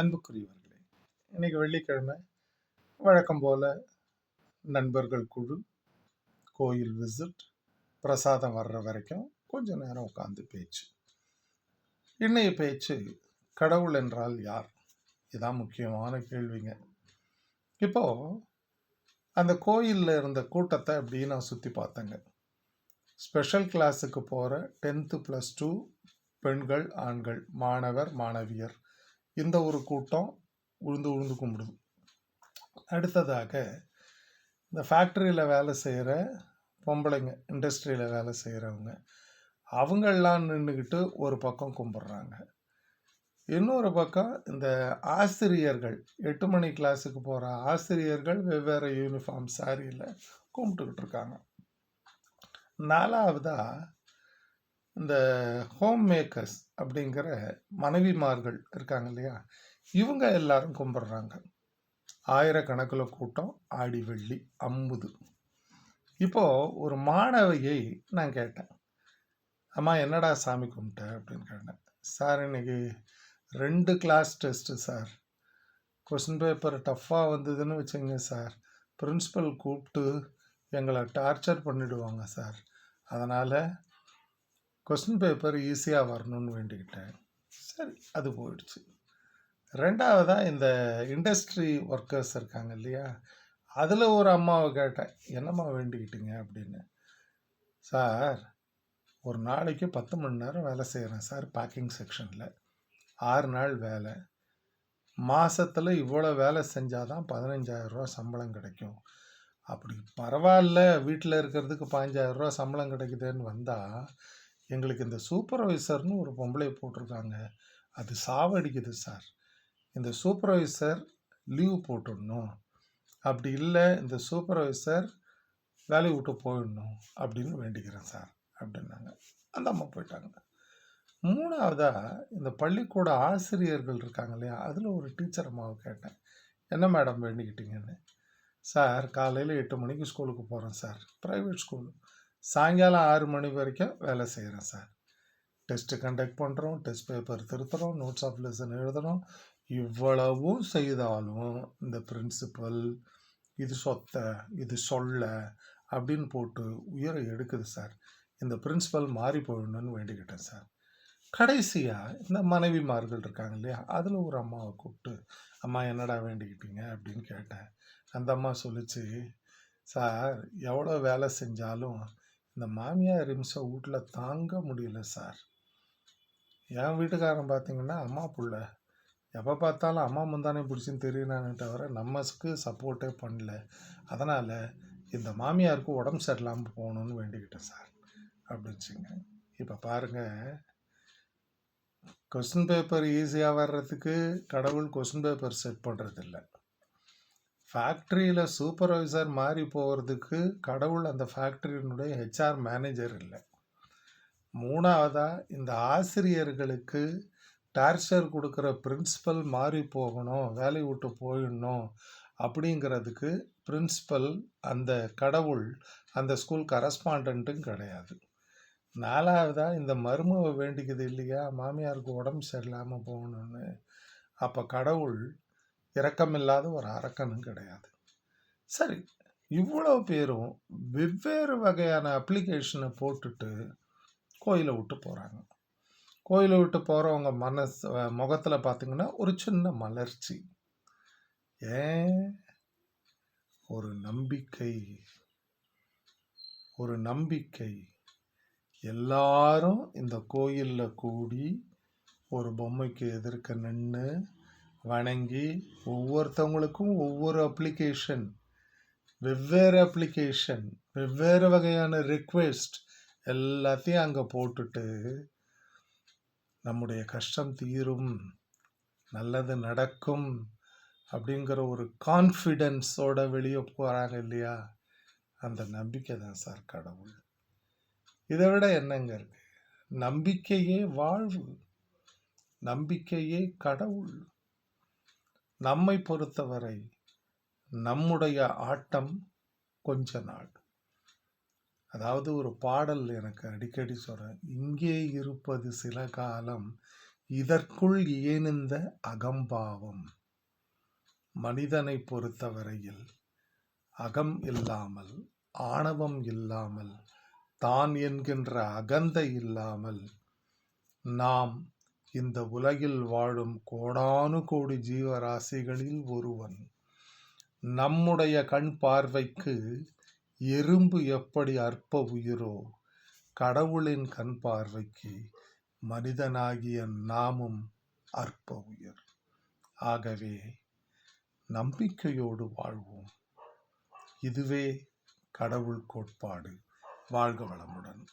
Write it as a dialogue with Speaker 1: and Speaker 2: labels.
Speaker 1: அன்புக்குரியவர்களே இன்னைக்கு வெள்ளிக்கிழமை. வழக்கம் போல நண்பர்கள் குழு கோயில் விசிட் பிரசாதம் வர்ற வரைக்கும் கொஞ்ச நேரம் உட்காந்து பேச்சு. இன்னைய பேச்சு கடவுள் என்றால் யார்? இதான் முக்கியமான கேள்விங்க. இப்போ அந்த கோயிலில் இருந்த கூட்டத்தை அப்படியே நான் சுற்றி பார்த்தேங்க. ஸ்பெஷல் கிளாஸுக்கு போகிற டென்த்து ப்ளஸ் டூ பெண்கள் ஆண்கள் மாணவர் மாணவியர் இந்த ஒரு கூட்டம் உழுந்து உழுந்து கும்பிடுது. அடுத்ததாக இந்த ஃபேக்ட்ரியில் வேலை செய்கிற பொம்பளைங்க இண்டஸ்ட்ரியில் வேலை செய்கிறவங்க அவங்கெல்லாம் நின்றுக்கிட்டு ஒரு பக்கம் கும்பிட்றாங்க. இன்னொரு பக்கம் இந்த ஆசிரியர்கள் எட்டு மணி கிளாஸுக்கு போகிற ஆசிரியர்கள் வெவ்வேறு யூனிஃபார்ம் சாரியில் கும்பிட்டுக்கிட்டு இருக்காங்க. நாலாவதாக இந்த ஹோம் மேக்கர்ஸ் அப்படிங்கிற மனைவிமார்கள் இருக்காங்க இல்லையா? இவங்க எல்லாரும் கும்பிட்றாங்க. ஆயிரக்கணக்கில் கூட்டம் ஆடி வெள்ளி அம்புது. இப்போது ஒரு மாணவியை நான் கேட்டேன். அம்மா என்னடா சாமி கும்பிட்ட? அப்படின்னு கேட்டேன். சார் இன்னைக்கு ரெண்டு class test sir. Question paper டஃப்பாக வந்ததுன்னு வச்சுங்க சார். பிரின்ஸிபல் கூப்பிட்டு எங்களை டார்ச்சர் பண்ணிடுவாங்க சார். அதனால் கொஸ்டின் பேப்பர் ஈஸியாக வரணும்னு வேண்டிக்கிட்டேன். சரி அது போயிடுச்சு. ரெண்டாவதாக இந்த இண்டஸ்ட்ரி ஒர்க்கர்ஸ் இருக்காங்க இல்லையா? அதில் ஒரு அம்மாவை கேட்டேன் என்னம்மா வேண்டிக்கிட்டீங்க? அப்படின்னு. சார் ஒரு நாளைக்கு பத்து மணி நேரம் வேலை செய்கிறேன் சார் பேக்கிங் செக்ஷனில் ஆறு நாள் வேலை. மாதத்தில் இவ்வளோ வேலை செஞ்சால் தான் பதினஞ்சாயிரரூவா சம்பளம் கிடைக்கும். அப்படி பரவாயில்ல வீட்டில் இருக்கிறதுக்கு பதினஞ்சாயிரரூவா சம்பளம் கிடைக்குதுன்னு வந்தால் எங்களுக்கு இந்த சூப்பர்வைசர்னு ஒரு பொம்பளை போட்டிருக்காங்க. அது சாவடிக்குது சார். இந்த சூப்பர்வைசர் லீவ் போட்டுடணும். அப்படி இல்லை இந்த சூப்பர்வைசர் வேலையை விட்டு போயிடணும் அப்படின்னு வேண்டிக்கிறேன் சார் அப்படின்னாங்க. அந்த அம்மா போயிட்டாங்க. மூணாவதாக இந்த பள்ளிக்கூட ஆசிரியர்கள் இருக்காங்க இல்லையா அதில் ஒரு டீச்சர் அம்மாவை கேட்டேன். என்ன மேடம் வேண்டிக்கிட்டீங்கன்னு? சார் காலையில் எட்டு மணிக்கு ஸ்கூலுக்கு போகிறேன் சார். Private school. சாயங்காலம் ஆறு மணி வரைக்கும் வேலை செய்கிறேன் சார். டெஸ்ட்டு கண்டக்ட் பண்ணுறோம் டெஸ்ட் பேப்பர் திருத்துறோம் நோட்ஸ் ஆஃப் லெசன் எழுதுகிறோம் இவ்வளவும் செய்தாலும் இந்த பிரின்சிபல் இது சொத்த இது சொல்ல அப்படின்னு போட்டு உயிரை எடுக்குது சார். இந்த பிரின்சிபல் மாறி போயிடணும்னு வேண்டிக்கிட்டேன் சார். கடைசியாக இந்த மனைவிமார்கள் இருக்காங்க இல்லையா அதில் ஒரு அம்மாவை கூப்பிட்டு அம்மா என்னடா வேண்டிக்கிட்டீங்க? அப்படின்னு கேட்டேன். அந்த அம்மா சொல்லிச்சு சார் எவ்வளோ வேலை செஞ்சாலும் இந்த மாமியார் இம்சை வீட்டில் தாங்க முடியல சார். என் வீட்டுக்காரன் பார்த்தீங்கன்னா அம்மா பிள்ள. எப்போ பார்த்தாலும் அம்மா முந்தானே பிடிச்சின்னு தெரியுனானே தவிர நம்மளுக்கு சப்போர்ட்டே பண்ணல. அதனால் இந்த மாமியாருக்கு உடம்பு சரியில்லாமல் போகணுன்னு வேண்டிக்கிட்டேன் சார். அப்படின்ச்சுங்க. இப்போ பாருங்கள் கொஸ்டின் பேப்பர் ஈஸியாக வர்றதுக்கு கடவுள் கொஸ்டின் பேப்பர் செட் பண்ணுறதில்ல ஃபேக்ட்ரியில் சூப்பர்வைசர் மாறி போகிறதுக்கு கடவுள் அந்த ஃபேக்ட்ரியினுடைய ஹெச்ஆர் மேனேஜர் இல்லை. மூணாவதாக இந்த ஆசிரியர்களுக்கு டார்ச்சர் கொடுக்குற பிரின்ஸிபல் மாறி போகணும் வேலையை விட்டு போயிடணும் அப்படிங்கிறதுக்கு பிரின்ஸிபல் அந்த கடவுள் அந்த ஸ்கூல் கரஸ்பாண்ட்டும் கிடையாது. நாலாவதாக இந்த மருமவை வேண்டிக்குது இல்லையா மாமியாருக்கு உடம்பு சரியில்லாமல் போகணுன்னு அப்போ கடவுள் இரக்கமில்லாத ஒரு அரக்கனும் கிடையாது. சரி இவ்வளோ பேரும் வெவ்வேறு வகையான அப்ளிகேஷனை போட்டுட்டு கோயிலை விட்டு போகிறாங்க கோயிலை விட்டு போகிறவங்க மனசு முகத்தில் பார்த்தீங்கன்னா ஒரு சின்ன மலர்ச்சி. ஏன்? ஒரு நம்பிக்கை. ஒரு நம்பிக்கை. எல்லாரும் இந்த கோயிலில் கூடி ஒரு பொம்மைக்கு எதிர்க்க நின்று வணங்கி ஒவ்வொருத்தவங்களுக்கும் ஒவ்வொரு அப்ளிகேஷன் வெவ்வேறு அப்ளிகேஷன் வெவ்வேறு வகையான ரிக்வெஸ்ட் எல்லாத்தையும் அங்கே போட்டுட்டு நம்முடைய கஷ்டம் தீரும் நல்லது நடக்கும் அப்படிங்கிற ஒரு கான்ஃபிடென்ஸோட வெளியே போகிறாங்க இல்லையா? அந்த நம்பிக்கை தான் சார் கடவுள். இதை விட என்னங்க இருக்கு? நம்பிக்கையே வாழ்வு. நம்பிக்கையே கடவுள். நம்மை பொறுத்தவரை நம்முடைய ஆட்டம் கொஞ்ச நாள். அதாவது ஒரு பாடல் எனக்கு அடிக்கடி சொல்கிறேன் இங்கே இருப்பது சில காலம் இதற்குள் ஏனிந்த அகம்பாவம். மனிதனை பொறுத்தவரையில் அகம் இல்லாமல் ஆணவம் இல்லாமல் தான் என்கின்ற அகந்தை இல்லாமல் நாம் இந்த உலகில் வாழும் கோடானு கோடி ஜீவராசிகளில் ஒருவன். நம்முடைய கண் பார்வைக்கு எறும்பு எப்படி அற்ப உயிரோ கடவுளின் கண் பார்வைக்கு மனிதனாகிய நாமும் அற்ப உயிர். ஆகவே நம்பிக்கையோடு வாழ்வோம். இதுவே கடவுள் கோட்பாடு. வாழ்க வளமுடன்.